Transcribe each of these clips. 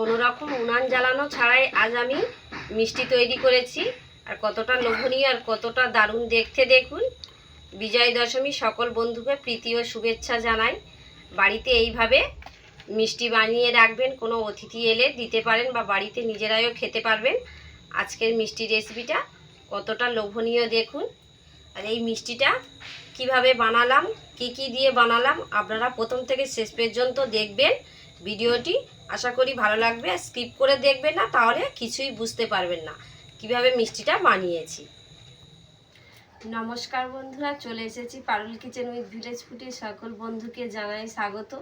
কোনো রকম উনান জ্বালানো ছাড়াই আজ আমি মিষ্টি তৈরি করেছি। আর কতটা লোভনীয় আর কতটা দারুণ দেখতে দেখুন। বিজয় দশমী সকল বন্ধুকে প্রীতি ও শুভেচ্ছা জানাই। বাড়িতে এইভাবে মিষ্টি বানিয়ে রাখবেন, কোনো অতিথি এলে দিতে পারেন বা বাড়িতে নিজেরাও খেতে পারবেন। আজকের মিষ্টি রেসিপিটা কতটা লোভনীয় দেখুন। আর এই মিষ্টিটা কীভাবে বানালাম, কি কি দিয়ে বানালাম, আপনারা প্রথম থেকে শেষ পর্যন্ত দেখবেন। ভিডিওটি আশা করি ভালো লাগবে স্কিপ করে দেখবেন না, তাহলে কিছুই বুঝতে পারবেন না। কীভাবে মিষ্টিটা বানিয়েছি। নমস্কার বন্ধুরা, চলে এসেছি পারুল কিচেন উইথ ভিলেজ ফুটে সকল বন্ধুকে জানাই স্বাগত।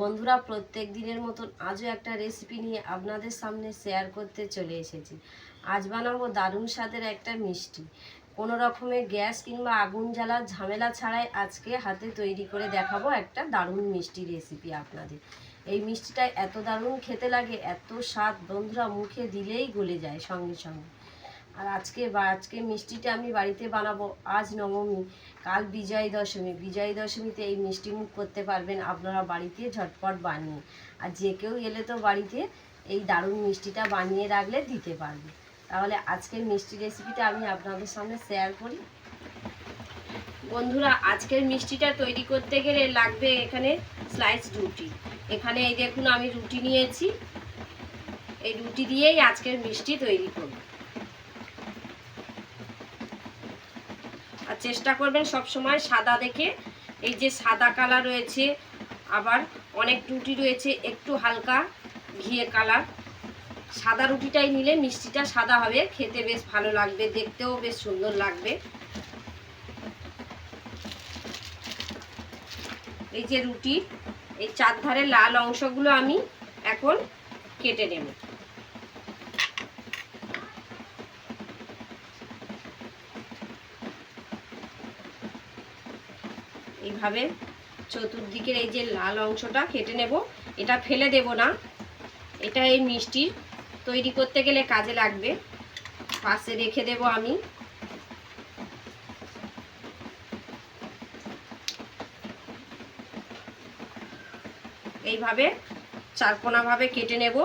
বন্ধুরা, প্রত্যেক দিনের মতন আজও একটা রেসিপি নিয়ে আপনাদের সামনে শেয়ার করতে চলে এসেছি। আজ বানাবো দারুণ স্বাদের একটা মিষ্টি। কোনো রকমের গ্যাস কিংবা আগুন জ্বালার ঝামেলা ছাড়াই আজকে হাতে তৈরি করে দেখাবো একটা দারুণ মিষ্টি রেসিপি আপনাদের। এই মিষ্টিটা এত দারুণ খেতে লাগে, এত স্বাদ বন্ধুরা মুখে দিলেই গলে যায় সঙ্গে সঙ্গে। আর আজকে বা, আজকে মিষ্টিটা আমি বাড়িতে বানাবো, আজ নবমী, কাল বিজয় দশমী। বিজয় দশমীতে এই মিষ্টি মুখ করতে পারবেন আপনারা বাড়িতে ঝটপট বানিয়ে। আর যে কেউ এলে তো বাড়িতে এই দারুণ মিষ্টিটা বানিয়ে রাখলে দিতে পারবে। তাহলে আজকের মিষ্টি রেসিপিটা আমি আপনাদের সামনে শেয়ার করি। বন্ধুরা, আজকের মিষ্টিটা তৈরি করতে গেলে লাগবে এখানে স্লাইস রুটি এখানে এই দেখুন, আমি রুটি নিয়েছি। এই রুটি দিয়েই আজকের মিষ্টি তৈরি করব। আর চেষ্টা করবেন সব সময় সাদা দেখে, এই যে সাদা কালার রয়েছে, আবার অনেক রুটি রয়েছে, একটু হালকা ঘিয়ে কালার। সাদা রুটিটাই নিলে মিষ্টিটা সাদা হবে, খেতে বেশ ভালো লাগবে, দেখতেও বেশ সুন্দর লাগবে। এই যে রুটি এই চারধারে লাল অংশগুলো আমি এখন কেটে নেব। এইভাবে চতুর্দিকের এই যে লাল অংশটা কেটে নেব। এটা ফেলে দেব না। এটা এই মিষ্টি তৈরি করতে গেলে কাজে লাগবে। পাশে রেখে দেব আমি। এইভাবে চারকোনাভাবে কেটে নেব।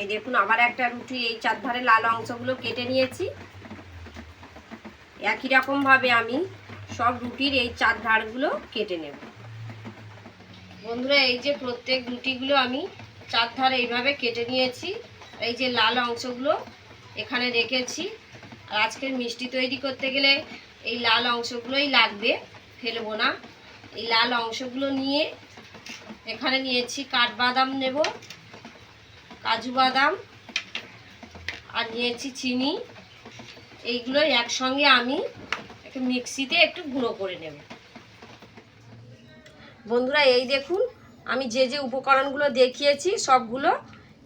এই দেখুন, আবার একটা রুটি, এই চারধারে লাল অংশগুলো কেটে নিয়েছি। একই রকমভাবে আমি সব রুটির এই চার ধারগুলো কেটে নেব। বন্ধুরা, এই যে প্রত্যেক রুটিগুলো আমি চার ধার এইভাবে কেটে নিয়েছি। এই যে লাল অংশগুলো এখানে রেখেছি। আর আজকের মিষ্টি তৈরি করতে গেলে এই লাল অংশগুলোই লাগবে, ফেলব না। এই লাল অংশগুলো নিয়ে এখানে নিয়েছি কাঠবাদাম নেব, কাজু বাদাম, আর নিয়েছি চিনি। এইগুলো একসঙ্গে আমি একটু মিক্সিতে একটু গুঁড়ো করে নেব। বন্ধুরা, এই দেখুন, আমি যে যে উপকরণগুলো দেখিয়েছি, সবগুলো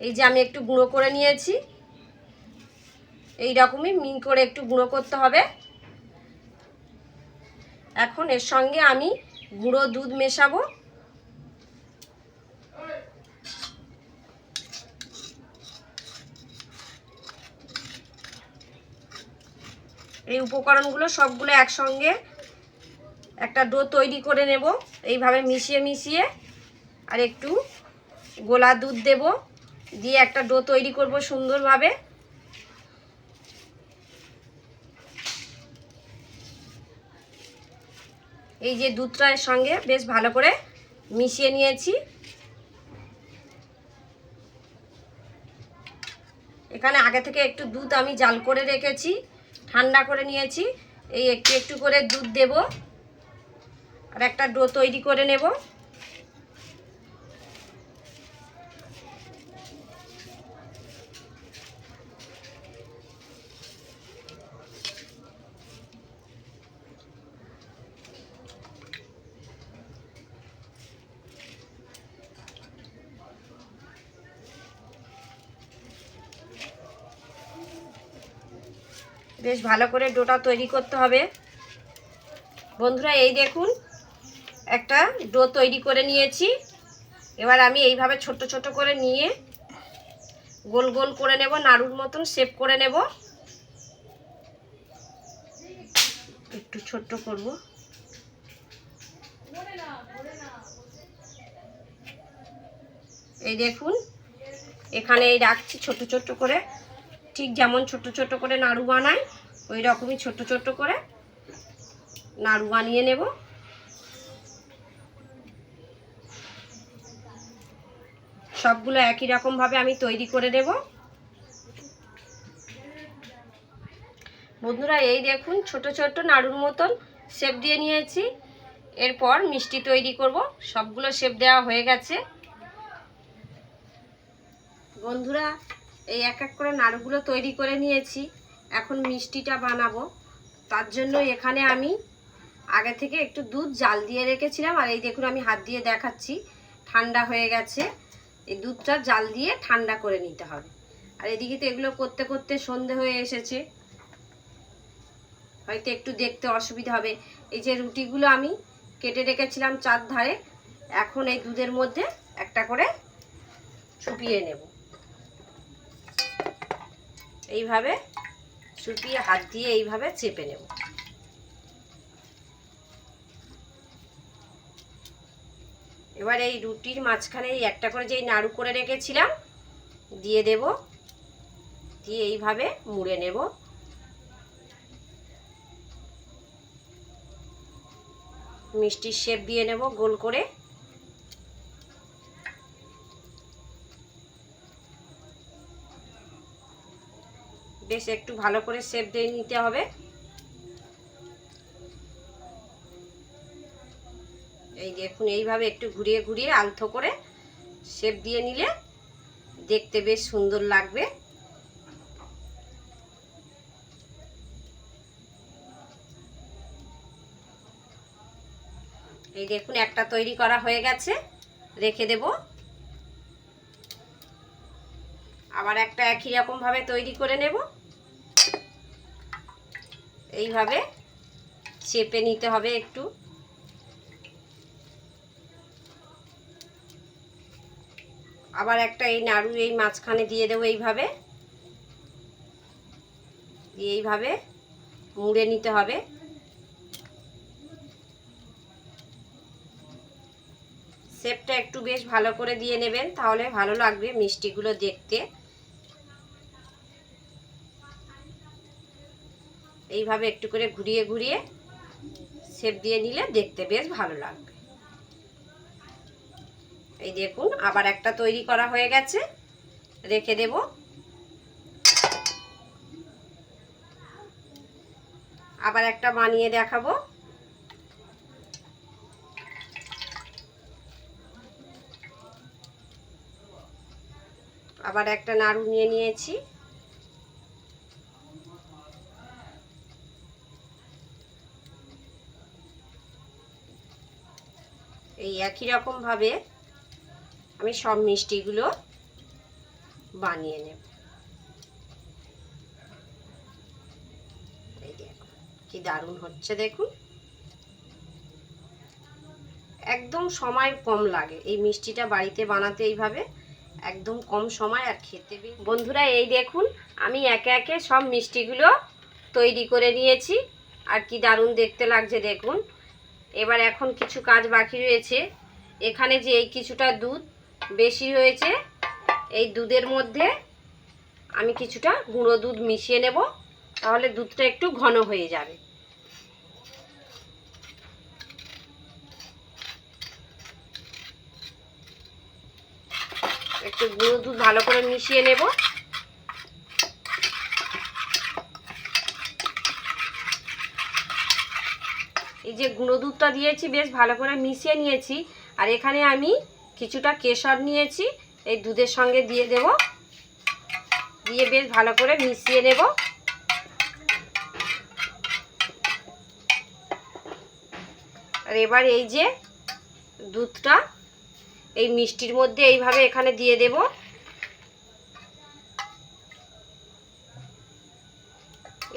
এই যে আমি একটু গুঁড়ো করে নিয়েছি। এই রকমই মিন করে একটু গুঁড়ো করতে হবে। এখন এর সঙ্গে আমি গুঁড়ো দুধ মেশাবো। এই উপকরণগুলো সবগুলো একসঙ্গে একটা ডো তৈরি করে নেব। এইভাবে মিশিয়ে মিশিয়ে আর একটু গোলা দুধ দেব। দিয়ে একটা ডো তৈরি করব সুন্দরভাবে। এই যে দুধটার সঙ্গে বেশ ভালো করে মিশিয়ে নিয়েছি। এখানে আগে থেকে একটু দুধ আমি জাল করে রেখেছি। ঠান্ডা করে নিয়েছি। এই একটু একটু করে দুধ দেব। আর একটা ডো তৈরি করে নেব। বেশ ভালো করে ডোটা তৈরি করতে হবে। বন্ধুরা, এই দেখুন, একটা ডো তৈরি করে নিয়েছি। এবার আমি এইভাবে ছোট ছোট করে নিয়ে গোল গোল করে নেব, নাড়ুর মতন শেপ করে নেব। একটু ছোট্ট করব। এই দেখুন, এখানে এই রাখছি ছোট ছোট করে। ঠিক যেমন ছোট ছোট করে নাড়ু বানাই, ওই রকমই ছোট ছোট করে নাড়ু বানিয়ে নেব। সবগুলো একই রকমভাবে আমি তৈরি করে নেব বন্ধুরা, এই দেখুন ছোট ছোট নাড়ুর মতন শেপ দিয়ে নিয়েছি। এরপর মিষ্টি তৈরি করব। সবগুলো শেপ দেওয়া হয়ে গেছে। বন্ধুরা এই এক এক করে নাড়ুগুলো তৈরি করে নিয়েছি। এখন মিষ্টিটা বানাবো। তার জন্য এখানে আমি আগে থেকে একটু দুধ জাল দিয়ে রেখেছিলাম। আর এই দেখুন আমি হাত দিয়ে দেখাচ্ছি, ঠান্ডা হয়ে গেছে। এই দুধটা জাল দিয়ে ঠান্ডা করে নিতে হবে। আর এদিকে তো এগুলো করতে করতে সন্ধে হয়ে এসেছে। হয়তো একটু দেখতে অসুবিধা হবে। এই যে রুটিগুলো আমি কেটে রেখেছিলাম চার ধারে এখন এই দুধের মধ্যে একটা করে চুপিয়ে নেব। এইভাবে চুপিয়ে হাত দিয়ে এইভাবে চেপে নেব। এবার এই রুটির মাঝখানে এই একটা করে যেই নাড়ু করে রেখেছিলাম, দিয়ে দেব। দিয়ে এইভাবে মুড়ে নেব। মিষ্টির শেপ দিয়ে নেব গোল করে। বেশ একটু ভালো করে শেপ দিয়ে নিতে হবে। এই দেখুন এইভাবে একটু ঘুরিয়ে ঘুরিয়ে আলতো করে শেপ দিয়ে নিলে দেখতে বেশ সুন্দর লাগবে। এই দেখুন একটা তৈরি করা হয়ে গেছে, রেখে দেব। আবার একটা একই রকম ভাবে তৈরি করে নেব। এইভাবে চেপে নিতে হবে একটু। আবার একটা এই নাড়ু এই মাঝখানে দিয়ে দেবো এইভাবে। এইভাবে মুড়ে নিতে হবে। শেপটা একটু বেশ ভালো করে দিয়ে নেবেন, তাহলে ভালো লাগবে মিষ্টিগুলো দেখতে। এইভাবে একটু করে ঘুরিয়ে ঘুরিয়ে শেপ দিয়ে নিলে দেখতে বেশ ভালো লাগবে। এই দেখুন, আবার একটা তৈরি করা হয়ে গেছে। রেখে দেব। আবার একটা বানিয়ে দেখাবো। আবার একটা নাড়ু নিয়ে নিয়েছি। এই একই রকম ভাবে আমি সব মিষ্টিগুলো বানিয়ে নেব। কি দারুণ হচ্ছে দেখুন। একদম সময় কম লাগে এই মিষ্টিটা বাড়িতে বানাতে এইভাবে, একদম কম সময় আর খেতে বন্ধুরা, এই দেখুন, আমি একে একে সব মিষ্টিগুলো তৈরি করে নিয়েছি। আর কি দারুণ দেখতে লাগছে দেখুন। এবার এখন কিছু কাজ বাকি রয়েছে। এখানে যে এই কিছুটা দুধ বেশি হয়েছে এই দুধের মধ্যে আমি কিছুটা গুঁড়ো দুধ মিশিয়ে নেব, তাহলে দুধটা একটু ঘন হয়ে যাবে। একটু গুঁড়ো দুধ ভালো করে মিশিয়ে নেব। এই যে গুঁড়ো দুধটা দিয়েছি, বেশ ভালো করে মিশিয়ে নিয়েছি। আর এখানে আমি কিছুটা কেশর নিয়েছি, এই দুধের সঙ্গে দিয়ে দেব। দিয়ে বেশ ভালো করে মিশিয়ে নেব। আর এবার এই যে দুধটা, এই মিষ্টির মধ্যে এইভাবে এখানে দিয়ে দেব।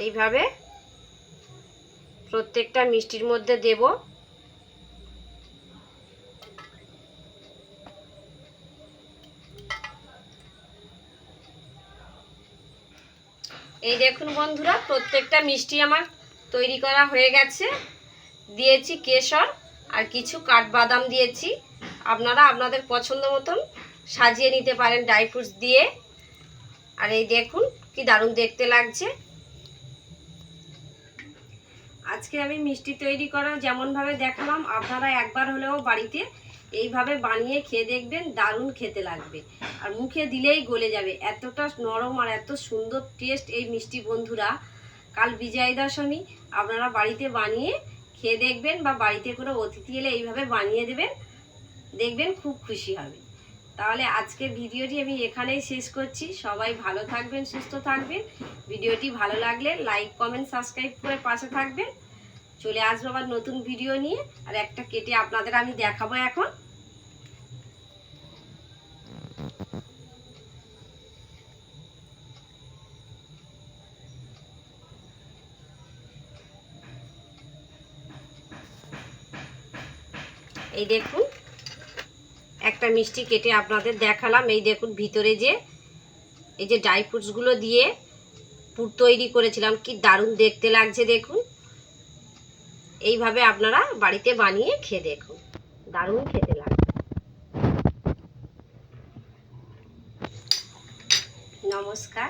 এইভাবে প্রত্যেকটা মিষ্টির মধ্যে দেব। এই দেখুন বন্ধুরা, প্রত্যেকটা মিষ্টি আমার তৈরি করা হয়ে গেছে। দিয়েছি কেশর আর কিছু কাঠবাদাম দিয়েছি। আপনারা আপনাদের পছন্দ মতন সাজিয়ে নিতে পারেন ড্রাই ফ্রুটস দিয়ে। আর এই দেখুন কি দারুণ দেখতে লাগছে। আজকে আমি মিষ্টি তৈরি করা যেমনভাবে দেখালাম, আপনারা একবার হলেও বাড়িতে এইভাবে বানিয়ে খেয়ে দেখবেন, দারুণ খেতে লাগবে। আর মুখে দিলেই গলে যাবে। এতটা নরম আর এত সুন্দর টেস্ট এই মিষ্টি বন্ধুরা। কাল বিজয় দশমী, আপনারা বাড়িতে বানিয়ে খেয়ে দেখবেন বা বাড়িতে কোনো অতিথি এলে এইভাবে বানিয়ে দেবেন, দেখবেন খুব খুশি হবে। তাহলে আজকের ভিডিওটি আমি এখানেই শেষ করছি। সবাই ভালো থাকবেন, সুস্থ থাকবেন। ভিডিওটি ভালো লাগলে লাইক, কমেন্ট, সাবস্ক্রাইব করে পাশে থাকবেন। চলে আসব আবার নতুন ভিডিও নিয়ে। আর একটা কেটে আপনাদের আমি দেখাবো এখন। এই দেখুন। একটা মিষ্টি কেটে আপনাদের দেখালাম। এই দেখুন ভিতরে যে, এই যে ড্রাই ফ্রুটসগুলো দিয়ে পুর তৈরি করেছিলাম। কি দারুণ দেখতে লাগছে দেখুন। এইভাবে আপনারা বাড়িতে বানিয়ে খেয়ে দেখুন। দারুণ খেতে লাগবে নমস্কার।